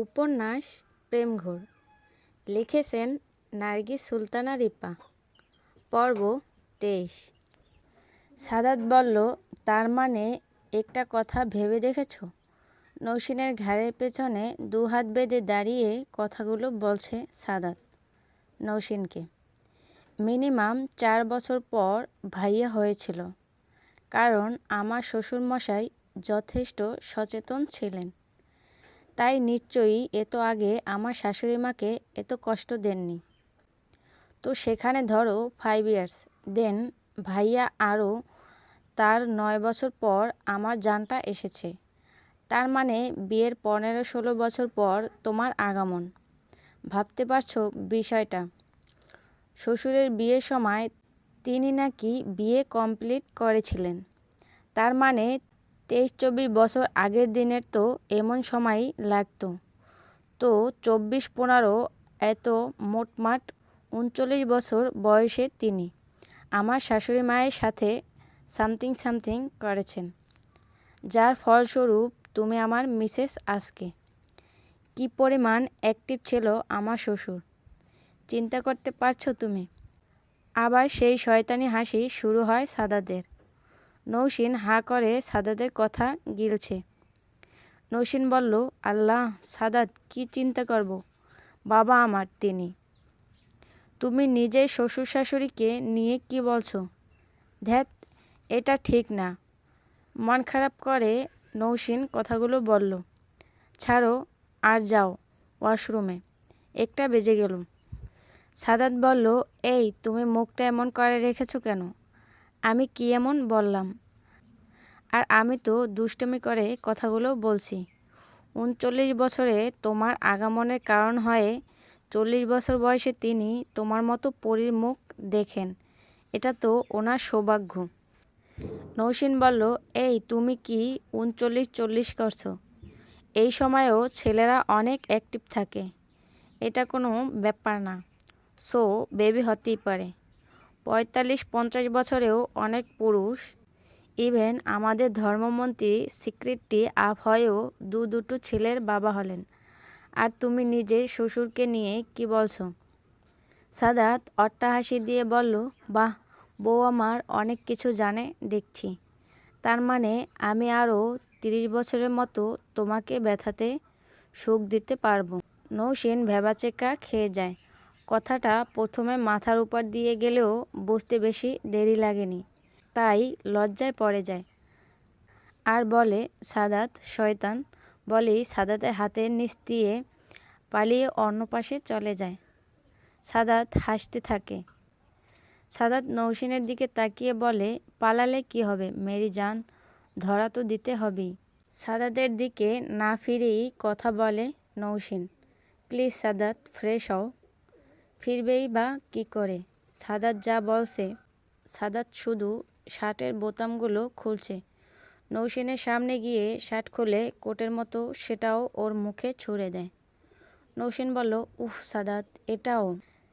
উপন্যাস প্রেমঘোর। লিখেছেন নার্গিস সুলতানা রিপা। পর্ব তেইশ। সাদাত বলল, তার মানে একটা কথা ভেবে দেখেছ? নৌসিনের ঘাড়ের পেছনে দু হাত বেঁধে দাঁড়িয়ে কথাগুলো বলছে সাদাত, নৌসিনকে। মিনিমাম চার বছর পর ভাইয়া হয়েছিল, কারণ আমার শ্বশুরমশাই যথেষ্ট সচেতন ছিলেন। তাই নিশ্চয়ই এত আগে আমার শাশুড়ি মাকে এত কষ্ট দেননি। তো সেখানে ধরো ফাইভ ইয়ার্স দেন ভাইয়া আরও তার নয় বছর পর আমার জানটা এসেছে। তার মানে বিয়ের পনেরো ষোলো বছর পর তোমার আগমন। ভাবতে পারছ বিষয়টা? শ্বশুরের বিয়ের সময় তিনি নাকি বিয়ে কমপ্লিট করেছিলেন। তার মানে তেইশ চব্বিশ বছর আগের দিনের তো এমন সময়ই লাগতো। তো চব্বিশ পনেরো এত মোটমাট উনচল্লিশ বছর বয়সে তিনি আমার শাশুড়ি মায়ের সাথে সামথিং সামথিং করেছেন। যার ফলস্বরূপ তুমি আমার মিসেস আজকে। কি পরিমাণ অ্যাক্টিভ ছিল আমার শ্বশুর। চিন্তা করতে পারছ তুমি? আবার সেই শয়তানি হাসি শুরু হয় সাদাদের। নৌসিন হা করে সাদাদের কথা গিলছে। নৌসিন বলল, আল্লাহ, সাদাত, কি চিন্তা করব? বাবা আমার, তিনি। তুমি নিজের শ্বশুর শাশুড়িকে নিয়ে কি বলছো? ধ্যাত এটা ঠিক না। মন খারাপ করে নৌসিন কথাগুলো বলল, ছাড়ো, আর যাও ওয়াশরুমে। একটা বেজে গেল। সাদাত বলল, এই, তুমি মুখটা এমন করে রেখেছো কেন? আমি কি এমন বললাম? আর আমি তো দুষ্টমি করে কথাগুলো বলছি। উনচল্লিশ বছরে তোমার আগমনের কারণ হয়ে চল্লিশ বছর বয়সে তিনি তোমার মতো পরীর মুখ দেখেন। এটা তো ওনার সৌভাগ্য। নৌসিন বলল, এই, তুমি কি উনচল্লিশ চল্লিশ করছ? এই সময়েও ছেলেরা অনেক অ্যাক্টিভ থাকে। এটা কোনো ব্যাপার না। সো বেবি হতেই পারে। পঁয়তাল্লিশ পঞ্চাশ বছরেও অনেক পুরুষ। ইভেন আমাদের ধর্মমন্ত্রী সিক্রেটটি আপ হয়েও দু দুটো ছেলের বাবা হলেন। আর তুমি নিজের শ্বশুরকে নিয়ে কি বলছো? সাদাত অট্টাহাসি দিয়ে বলল, বাহ, বউ আমার অনেক কিছু জানে, দেখছি। তার মানে আমি আরও তিরিশ বছরের মতো তোমাকে ব্যথাতে সুখ দিতে পারব। নৌসেন ভেবাচেকা খেয়ে যায়। কথাটা প্রথমে মাথার উপর দিয়ে গেলেও বুঝতে বেশি দেরি লাগেনি। তাই লজ্জায় পড়ে যায়। আর বলে, সাদাত, শয়তান, বলেই সাদাতের হাতের নিচ দিয়ে পালিয়ে অন্য পাশে চলে যায়। সাদাত হাসতে থাকে। সাদাত নৌসিনের দিকে তাকিয়ে বলে, পালালে কি হবে? মেরি যান ধরা তো দিতে হবেই। সাদাতের দিকে না ফিরেই কথা বলে নৌসিন, প্লিজ সাদাত, ফ্রেশ হও। ফিরবেই বা কি করে? সাদাত যা বলছে, সাদাত শুধু শার্টের বোতামগুলো খুলছে। নৌসিনের সামনে গিয়ে শার্ট খুলে কোটের মতো সেটাও ওর মুখে ছুঁড়ে দেয়। নৌসিন বলল, উফ সাদাত, এটাও।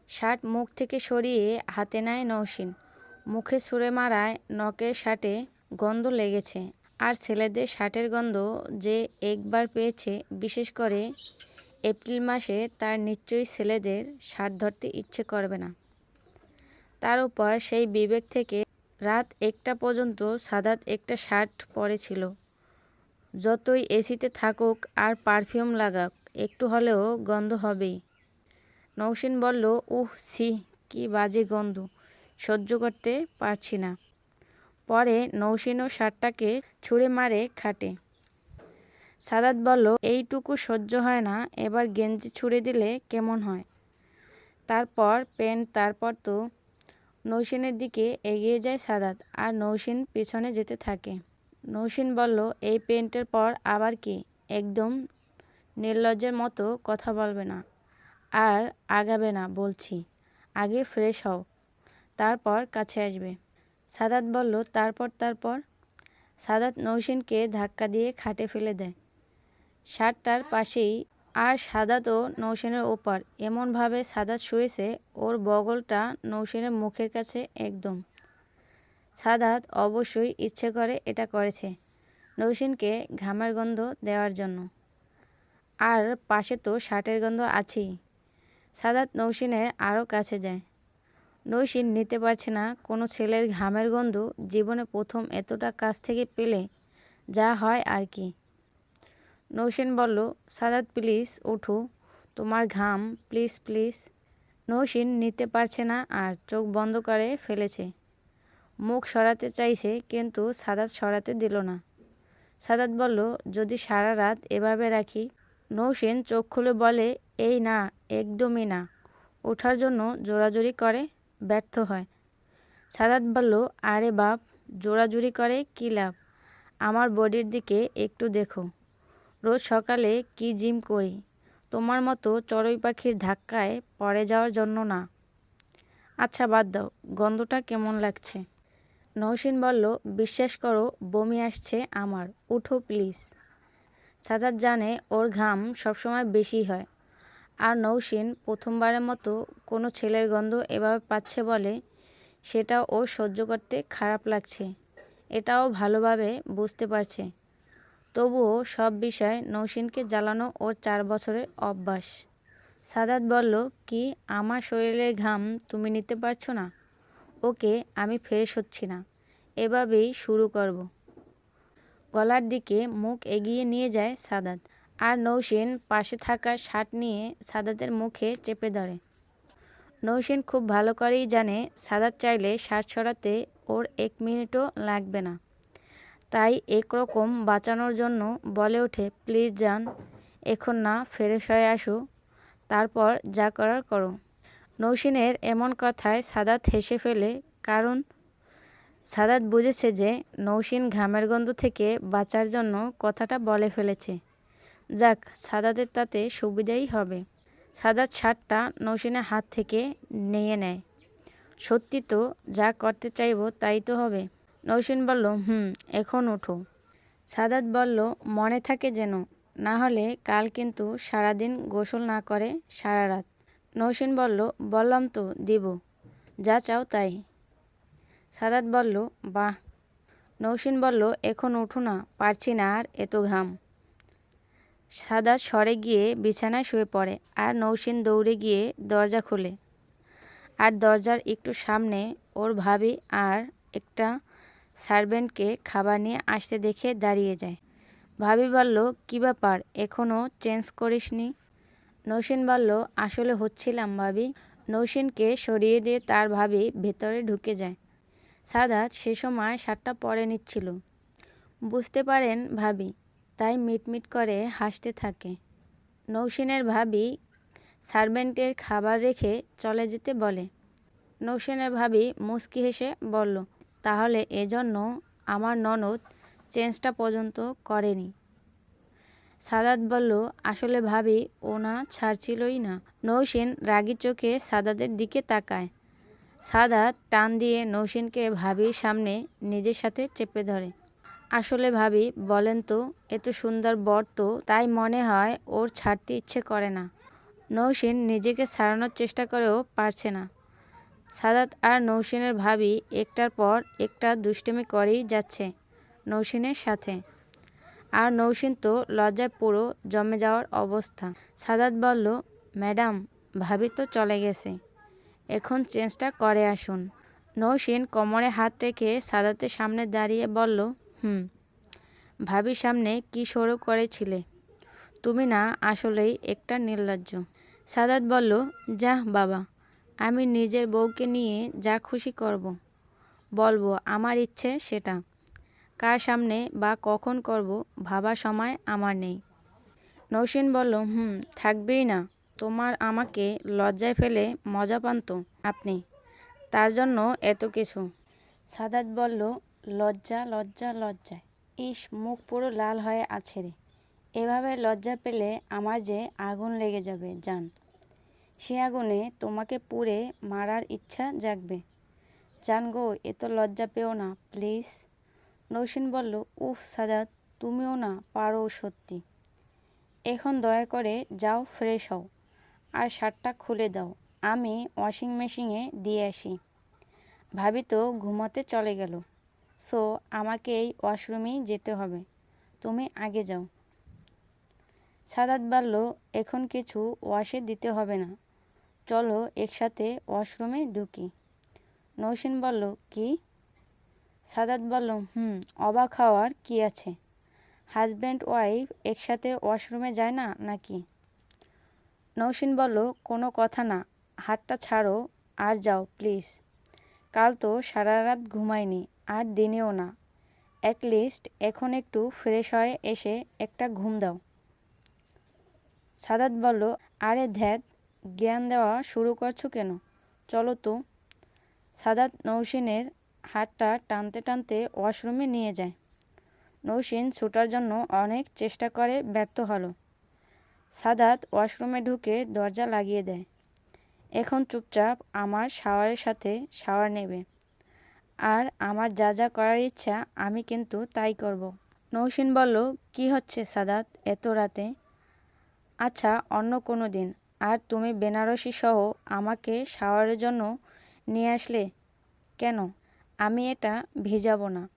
শার্ট মুখ থেকে সরিয়ে হাতে নেয় নৌসিন। মুখে ছুঁড়ে মারায় নখের শার্টে গন্ধ লেগেছে। আর ছেলেদের শার্টের গন্ধ যে একবার পেয়েছে, বিশেষ করে এপ্রিল মাসে তার নিশ্চয়ই ছেলেদের শার্ট ধরতে ইচ্ছে করবে না। তার উপর সেই বিবেক থেকে রাত একটা পর্যন্ত সাদাত একটা শার্ট পরেছিল। যতই এসিতে থাকুক আর পারফিউম লাগাক, একটু হলেও গন্ধ হবেই। নৌসিন বলল, উহ সি কি বাজে গন্ধ, সহ্য করতে পারছি না। পরে নৌসিন ও শার্টটাকে ছুঁড়ে মারে খাটে। সাদাত বলল, এইটুকু সহ্য হয় না, এবার গেঞ্জি ছুঁড়ে দিলে কেমন হয়? তারপর প্যান্ট, তারপর তো নৌসিনের দিকে এগিয়ে যায় সাদাত, আর নৌসিন পিছনে যেতে থাকে। নৌসিন বলল, এই পেন্টের পর আবার কি? একদম নির্লজ্জের মতো কথা বলবে না, আর আগাবে না, বলছি। আগে ফ্রেশ হও, তারপর কাছে আসবে। সাদাত বলল, তারপর তারপর? সাদাত নৌসিনকে ধাক্কা দিয়ে খাটে ফেলে দেয়। শার্টটার পাশেই আর সাদাতও নৌসেনের ওপার। এমনভাবে সাদাত শুয়েছে, ওর বগলটা নৌসেনের মুখের কাছে একদম। সাদাত অবশ্যই ইচ্ছে করে এটা করেছে, নৌসেনকে ঘামের গন্ধ দেওয়ার জন্য। আর পাশে তো শার্টের গন্ধ আছেই। সাদাত নৌসিনের আরও কাছে যায়। নৌসিন নিতে পারছে না, কোনো ছেলের ঘামের গন্ধ জীবনে প্রথম এতটা কাছ থেকে পেলে যা হয় আর কি। নৌসিন বলল, সাদাত প্লিজ ওঠো, তোমার ঘাম, প্লিজ প্লিজ। নৌসিন নিতে পারছে না আর চোখ বন্ধ করে ফেলেছে। মুখ সরাতে চাইছে, কিন্তু সাদাত সরাতে দিল না। সাদাত বলল, যদি সারা রাত এভাবে রাখি? নৌসিন চোখ খুলে বলে, এই না, একদমই না। ওঠার জন্য জোরাজুরি করে, ব্যর্থ হয়। সাদাত বলল, আরে বাপ, জোরাজুরি করে কী লাভ? আমার বডির দিকে একটু দেখো। রোজ সকালে কি জিম করি? তোমার মতো চড়ুই পাখির ধাক্কায় পড়ে যাওয়ার জন্য না। আচ্ছা বাদ দাও, গন্ধটা কেমন লাগছে? নৌসিন বলল, বিশ্বাস করো, বমি আসছে আমার, উঠো প্লিজ। সাদাত জানে ওর ঘাম সবসময় বেশি হয়। আর নৌসিন প্রথমবারের মতো কোনো ছেলের গন্ধ এভাবে পাচ্ছে বলে সেটা ও সহ্য করতে খারাপ লাগছে। এটাও ভালোভাবে বুঝতে পারছে। তবুও সব বিষয়ে নৌসিনকে জ্বালানো ওর চার বছরের অভ্যাস। সাদাত বলল, কি, আমার শরীরের ঘাম তুমি নিতে পারছ না? ওকে, আমি ফ্রেশ হচ্ছি না। এভাবেই শুরু করব। গলার দিকে মুখ এগিয়ে নিয়ে যায় সাদাত আর নৌসিন পাশে থাকা শার্ট নিয়ে সাদাতের মুখে চেপে ধরে। নৌসিন খুব ভালো করেই জানে সাদাত চাইলে শার্ট ছড়াতে ওর এক মিনিটও লাগবে না। তাই একরকম বাঁচানোর জন্য বলে ওঠে, প্লিজ যান, এখন না, ফ্রেশ হয়ে আসো। তারপর যা করার করো। নৌসিনের এমন কথায় সাদাত হেসে ফেলে, কারণ সাদাত বুঝেছে যে নৌসিন ঘামের গন্ধ থেকে বাঁচার জন্য কথাটা বলে ফেলেছে। যাক, সাদাতের তাতে সুবিধাই হবে। সাদাত শার্টটা নৌসিনের হাত থেকে নিয়ে নেয়। সত্যি তো, যা করতে চাইব তাই তো হবে। নৌসিন বলল, হুম, এখন ওঠো। সাদাত বলল, মনে থাকে যেন, না হলে কাল কিন্তু সারাদিন গোসল না করে সারা রাত। নৌসিন বলল, বললাম তো, দিব। যা চাও তাই। সাদাত বলল, বাহ। নৌসিন বলল, এখন উঠো না, পারছি না আর এত ঘাম। সাদাত সরে গিয়ে বিছানায় শুয়ে পড়ে আর নৌসিন দৌড়ে গিয়ে দরজা খোলে। আর দরজার একটু সামনে ওর ভাবি আর একটা সার্ভেন্টকে খাবার নিয়ে আসতে দেখে দাঁড়িয়ে যায়। ভাবি বলল, কী ব্যাপার? এখনও চেঞ্জ করিসনি? নৌসিন বলল, আসলে হচ্ছিলাম ভাবি। নৌসিনকে সরিয়ে দিয়ে তার ভাবি ভেতরে ঢুকে যায়। সাদাত সে সময় শার্টটা পরে নিচ্ছিল। বুঝতে পারেন ভাবি, তাই মিটমিট করে হাসতে থাকে। নৌসিনের ভাবি সার্ভেন্টের খাবার রেখে চলে যেতে বলে। নৌসিনের ভাবি মুস্কি হেসে বলল তাহলে এজন্য আমার ননদ চেঞ্জটা পর্যন্ত করেনি। সাদাত বলল, আসলে ভাবি ও না ছাড়ছিলই না। নৌসিন রাগি চোখে সাদাতের দিকে তাকায়। সাদাত টান দিয়ে নৌসিনকে ভাবির সামনে নিজের সাথে চেপে ধরে। আসলে ভাবি, বলেন তো, এত সুন্দর বর তো, তাই মনে হয় ওর ছাড়তে ইচ্ছে করে না। নৌসিন নিজেকে ছাড়ানোর চেষ্টা করেও পারছে না। সাদাত আর নৌসিনের ভাবি একটার পর একটা দুষ্টুমি করেই যাচ্ছে নৌসিনের সাথে। আর নৌসিন তো লজ্জায় পুরো জমে যাওয়ার অবস্থা। সাদাত বলল, ম্যাডাম, ভাবি তো চলে গেছে। এখন চেঞ্জটা করে আসুন। নৌসিন কোমরে হাত রেখে সাদাতের সামনে দাঁড়িয়ে বলল, হুম, ভাবির সামনে কি শুরু করেছিলে? তুমি না আসলেই একটা নির্লজ্জ। সাদাত বলল, যাহ, বাবা আমি নিজের বউকে নিয়ে যা খুশি করব। বলব, আমার ইচ্ছে সেটা। কার সামনে বা কখন করব ভাবার সময় আমার নেই। নৌসিন বলল, হুম, থাকবেই না। তোমার আমাকে লজ্জায় ফেলে মজা পান তো আপনি। তার জন্য এত কিছু। সাদাত বলল, লজ্জা লজ্জা লজ্জায় ইস, মুখ পুরো লাল হয়ে আছে রে। এভাবে লজ্জা পেলে আমার যে আগুন লেগে যাবে, জান। সে আগুনে তোমাকে পুড়ে মারার ইচ্ছা জাগবে। জান গো এত লজ্জা পেও না, প্লিজ। নৌসিন বলল, উফ সাদাত তুমিও না পারো সত্যি। এখন দয়া করে যাও, ফ্রেশ হও, আর শার্টটা খুলে দাও, আমি ওয়াশিং মেশিনে দিয়ে আসি। ভাবি তো ঘুমাতে চলে গেল। সো, আমাকে এই ওয়াশরুমেই যেতে হবে, তুমি আগে যাও। সাদাত বলল, এখন কিছু ওয়াশে দিতে হবে না চলো একসাথে ওয়াশরুমে ঢুকি। নৌসিন বলল, কি? সাদাত বলল, হুম, অবাক হওয়ার কি আছে? হাজব্যান্ড ওয়াইফ একসাথে ওয়াশরুমে যায় না নাকি? নৌসিন বলল, কোনো কথা না, হাতটা ছাড়ো আর যাও, প্লিজ। কাল তো সারা রাত ঘুমায়নি আর দিনেও না। অ্যাটলিস্ট এখন একটু ফ্রেশ হয়ে এসে একটা ঘুম দাও। সাদাত বলল, আরে ধ্যাত জ্ঞান দেওয়া শুরু করছ কেন? চলো তো। সাদাত নৌসিনের হাতটা টানতে টানতে ওয়াশরুমে নিয়ে যায়। নৌসিন ছুটার জন্য অনেক চেষ্টা করে ব্যর্থ হলো। সাদাত ওয়াশরুমে ঢুকে দরজা লাগিয়ে দেয়। এখন চুপচাপ আমার শাওয়ারের সাথে শাওয়ার নেবে। আর আমার যা যা করার ইচ্ছা আমি কিন্তু তাই করব। নৌসিন বলল, কি হচ্ছে সাদাত এত রাতে? আচ্ছা অন্য কোনো দিন। আর তুমি বেনারসি সহ আমাকে শাওয়ারের জন্য নিয়ে আসলে কেন? আমি এটা ভিজাবো না।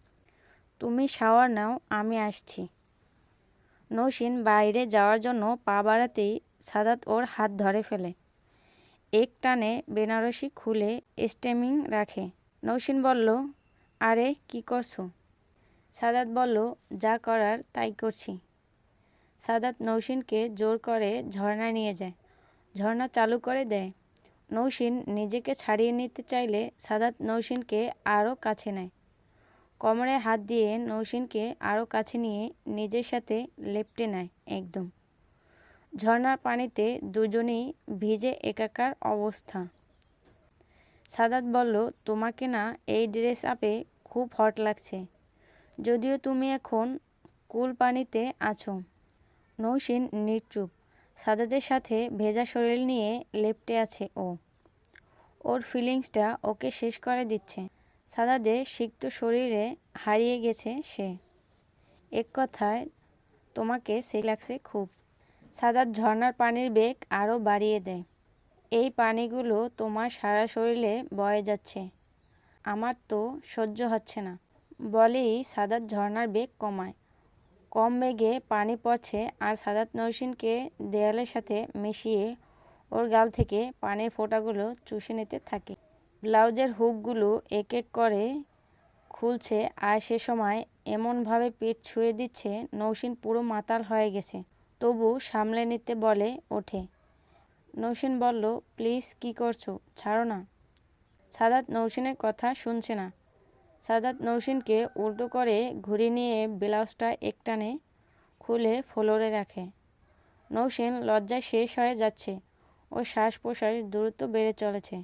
তুমি শাওয়ার নাও, আমি আসছি। নৌসিন বাইরে যাওয়ার জন্য পা বাড়াতেই সাদাত ওর হাত ধরে ফেলে। এক টানে বেনারসি খুলে স্টেমিং রাখে। নৌসিন বলল, আরে, কি করছ? সাদাত বলল, যা করার তাই করছি। সাদাত নৌসিনকে জোর করে ঝর্ণা নিয়ে যায়। ঝর্ণা চালু করে দেয়। নৌসিন নিজেকে ছাড়িয়ে নিতে চাইলে সাদাত নৌসিনকে আরও কাছে নেয়। কোমরে হাত দিয়ে নৌসিনকে আরও কাছে নিয়ে নিজের সাথে লেপটে নেয় একদম। ঝর্ণার পানিতে দুজনেই ভিজে একাকার অবস্থা। সাদাত বলল, তোমাকে না এই ড্রেস আপে খুব হট লাগছে। যদিও তুমি এখন কুল পানিতে আছো। নৌসিন নির্চুপ সাদাতের সাথে ভেজা শরীর নিয়ে লেপটে আছে ও। ওর ফিলিংসটা ওকে শেষ করে দিচ্ছে। সাদাদের সিক্ত শরীরে হারিয়ে গেছে সে। এক কথায়, তোমাকে সে লাগছে খুব। সাদাত ঝর্নার পানির বেগ আরও বাড়িয়ে দেয়। এই পানিগুলো তোমার সারা শরীরে বয়ে যাচ্ছে। আমার তো সহ্য হচ্ছে না। বলেই সাদাত ঝর্নার বেগ কমায়। কম বেগে পানি পড়ছে আর সাদাত নৌসিনকে দেয়ালের সাথে মিশিয়ে ওর গাল থেকে পানির ফোঁটাগুলো চুষে নিতে থাকে। ব্লাউজের হুকগুলো এক এক করে খুলছে আর সে সময় এমনভাবে পেট ছুঁয়ে দিচ্ছে, নৌসিন পুরো মাতাল হয়ে গেছে। তবু সামলে নিতে বলে, ওঠে। নৌসিন বলল, প্লিজ, কি করছ? ছাড়ো না। সাদাত নৌসিনের কথা শুনছে না। সাদাত নৌসিনকে উল্টো করে ঘুরিয়ে নিয়ে ব্লাউজটা একটানে খুলে ফ্লোরে রাখে। নৌসিন লজ্জায় শেষ হয়ে যাচ্ছে ও শ্বাস প্রশ্বাস দ্রুত বেড়ে চলেছে।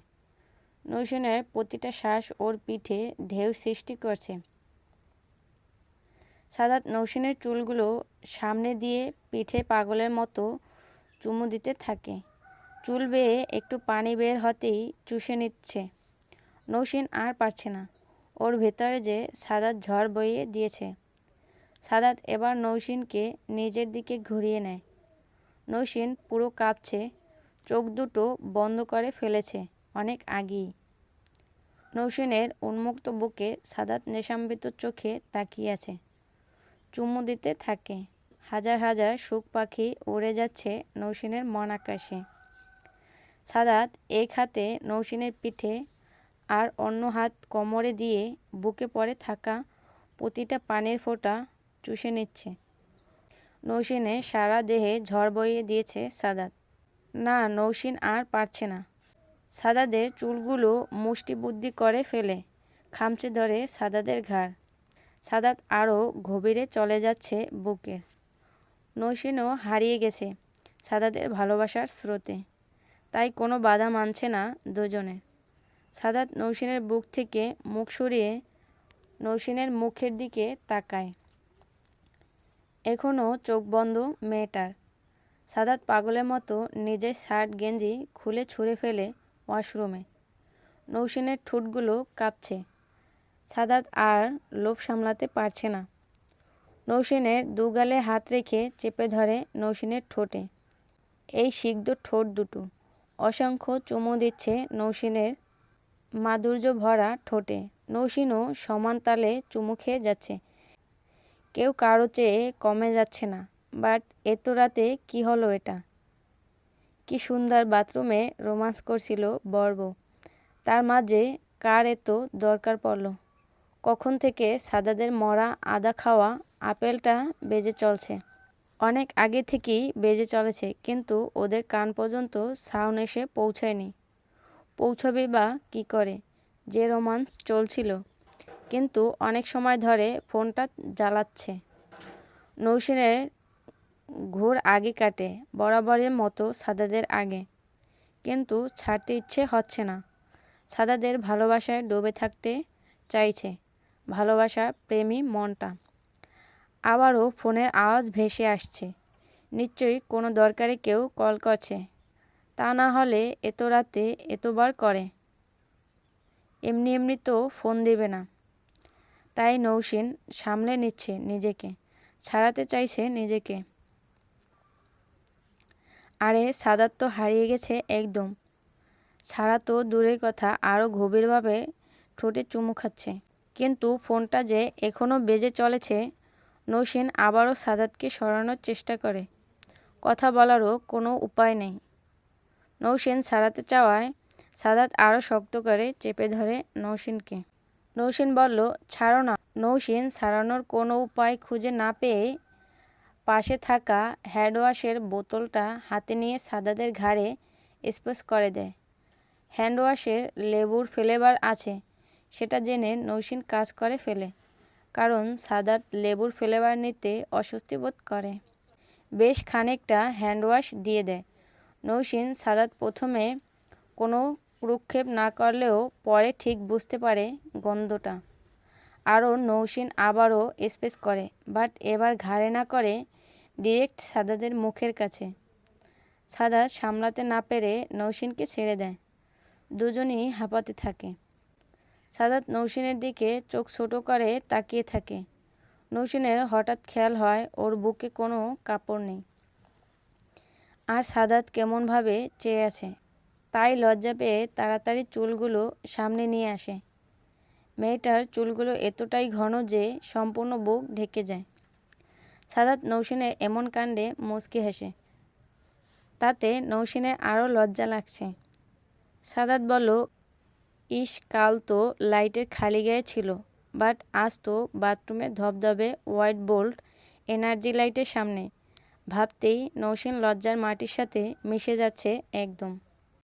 নৌসিনের প্রতিটা শ্বাস ওর পিঠে ঢেউ সৃষ্টি করছে। সাদাত নৌসিনের চুলগুলো সামনে দিয়ে পিঠে পাগলের মতো চুমু দিতে থাকে। চুল বেয়ে একটু পানি বের হতেই চুষে নিচ্ছে। নৌসিন আর পারছে না। ওর ভেতরে যে সাদাত ঝড় বইয়ে দিয়েছে। সাদাত এবার নৌসিনকে নিজের দিকে ঘুরিয়ে নেয়। নৌসিন পুরো কাঁপছে, চোখ দুটো বন্ধ করে ফেলেছে অনেক আগেই। নৌসিনের উন্মুক্ত বুকে সাদাত নেশাম্বিত চোখে তাকিয়ে আছে। চুমু দিতে থাকে। হাজার হাজার সুখ পাখি উড়ে যাচ্ছে নৌসিনের মন আকাশে। সাদাত এক হাতে নৌসিনের পিঠে আর অন্য হাত কোমরে দিয়ে বুকে পড়ে থাকা প্রতিটা পানির ফোঁটা চুষে নিচ্ছে। নৌসিনে সারা দেহে ঝড় বইয়ে দিয়েছে সাদাত। না, নৌসিন আর পারছে না। সাদাদের চুলগুলো মুষ্টি বুদ্ধি করে ফেলে, খামচে ধরে সাদাদের ঘাড়। সাদাত আরও গভীরে চলে যাচ্ছে বুকে। নৌসিনও হারিয়ে গেছে সাদাদের ভালোবাসার স্রোতে। তাই কোনো বাধা মানছে না দুজনে। সাদাত নৌসিনের বুক থেকে মুখ সরিয়ে নৌসিনের মুখের দিকে তাকায়। এখনও চোখ বন্ধ মেয়েটার। সাদাত পাগলের মতো নিজের শার্ট গেঞ্জি খুলে ছুঁড়ে ফেলে ওয়াশরুমে। নৌসিনের ঠোঁটগুলো কাঁপছে। সাদাত আর লোভ সামলাতে পারছে না। নৌসিনের দুগালে হাত রেখে চেপে ধরে নৌসিনের ঠোঁটে। এই সিগ্ধ ঠোঁট দুটো। অসংখ্য চুমু দিচ্ছে নৌসিনের মাধুর্য ভরা ঠোঁটে। নৌসিনও সমান তালে চুমু খেয়ে যাচ্ছে। কেউ কারও চেয়ে কমে যাচ্ছে না, বাট এত রাতে কি হলো এটা? কি সুন্দর বাথরুমে রোমান্স করছিল বর্ব। তার মাঝে কার এত দরকার পড়ল? কখন থেকে সাদাদের মরা আদা খাওয়া আপেলটা বেজে চলছে? অনেক আগে থেকেই বেজে চলেছে, কিন্তু ওদের কান পর্যন্ত সাউন্ড এসে পৌঁছায়নি। পৌঁছবে বা কী করে? যে রোমান্স চলছিল। কিন্তু অনেক সময় ধরে ফোনটা জ্বালাচ্ছে। নৌসেনের ঘোর আগে কাটে, বরাবরের মতো সাদাদের আগে। কিন্তু ছাড়তে ইচ্ছে হচ্ছে না। সাদাদের ভালোবাসায় ডুবে থাকতে চাইছে ভালোবাসার প্রেমী মনটা। আবারও ফোনের আওয়াজ ভেসে আসছে। নিশ্চয়ই কোনো দরকারে কেউ কল করছে। তা না হলে এত রাতে এতবার করে। এমনি এমনি তো ফোন দেবে না। তাই নৌসিন সামলে নিচ্ছে নিজেকে, ছাড়াতে চাইছে নিজেকে। আরে সাদাত তো হারিয়ে গেছে একদম। ছাড়া তো দূরের কথা আরও গভীরভাবে ঠোঁটে চুমু খাচ্ছে। কিন্তু ফোনটা যে এখনও বেজে চলেছে, নৌসিন আবারও সাদাতকে সরানোর চেষ্টা করে। কথা বলারও কোনো উপায় নেই। নৌসেন সারাতে চাওয়ায় সাদাত আরও শক্ত করে চেপে ধরে নৌসিনকে। নৌসিন বলল, ছাড়ো না। নৌসিন সারানোর কোনো উপায় খুঁজে না পেয়ে পাশে থাকা হ্যান্ডওয়াশের বোতলটা হাতে নিয়ে সাদাদের ঘাড়ে স্পর্শ করে দেয়। হ্যান্ডওয়াশের লেবুর ফ্লেভার আছে, সেটা জেনে নৌসিন কাজ করে ফেলে, কারণ সাদাত লেবুর ফ্লেভার নিতে অস্বস্তি বোধ করে। বেশ খানিকটা হ্যান্ডওয়াশ দিয়ে দেয়। নৌসিন সাদাত প্রথমে কোনো প্রক্ষেপ না করলেও পরে ঠিক বুঝতে পারে গন্ধটা। আরও নৌসিন আবারও স্পেস করে, বাট এবার ঘাড়ে না করে ডিরেক্ট সাদাদের মুখের কাছে। সাদাত সামলাতে না পেরে নৌসিনকে ছেড়ে দেয়। দুজনই হাঁপাতে থাকে। সাদাত নৌসিনের দিকে চোখ ছোট করে তাকিয়ে থাকে। নৌসিনের হঠাৎ খেয়াল হয় ওর বুকে কোনো কাপড় নেই। আর সাদাত কেমনভাবে চেয়ে আছে, তাই লজ্জা পেয়ে তাড়াতাড়ি চুলগুলো সামনে নিয়ে আসে। মেয়েটার চুলগুলো এতটাই ঘন যে সম্পূর্ণ বুক ঢেকে যায়। সাদাত নৌসিনের এমন কাণ্ডে মুচকি হাসে, তাতে নৌসিনের আরও লজ্জা লাগছে। সাদাত বলল, ইস, কাল তো লাইটের খালি গায়ে ছিল, বাট আজ তো বাথরুমে ধবধবে হোয়াইট বোল্ট, এনার্জি লাইটের সামনে ভাবতেই নৌসিন লজ্জার মাটির সাথে মিশে যাচ্ছে একদম।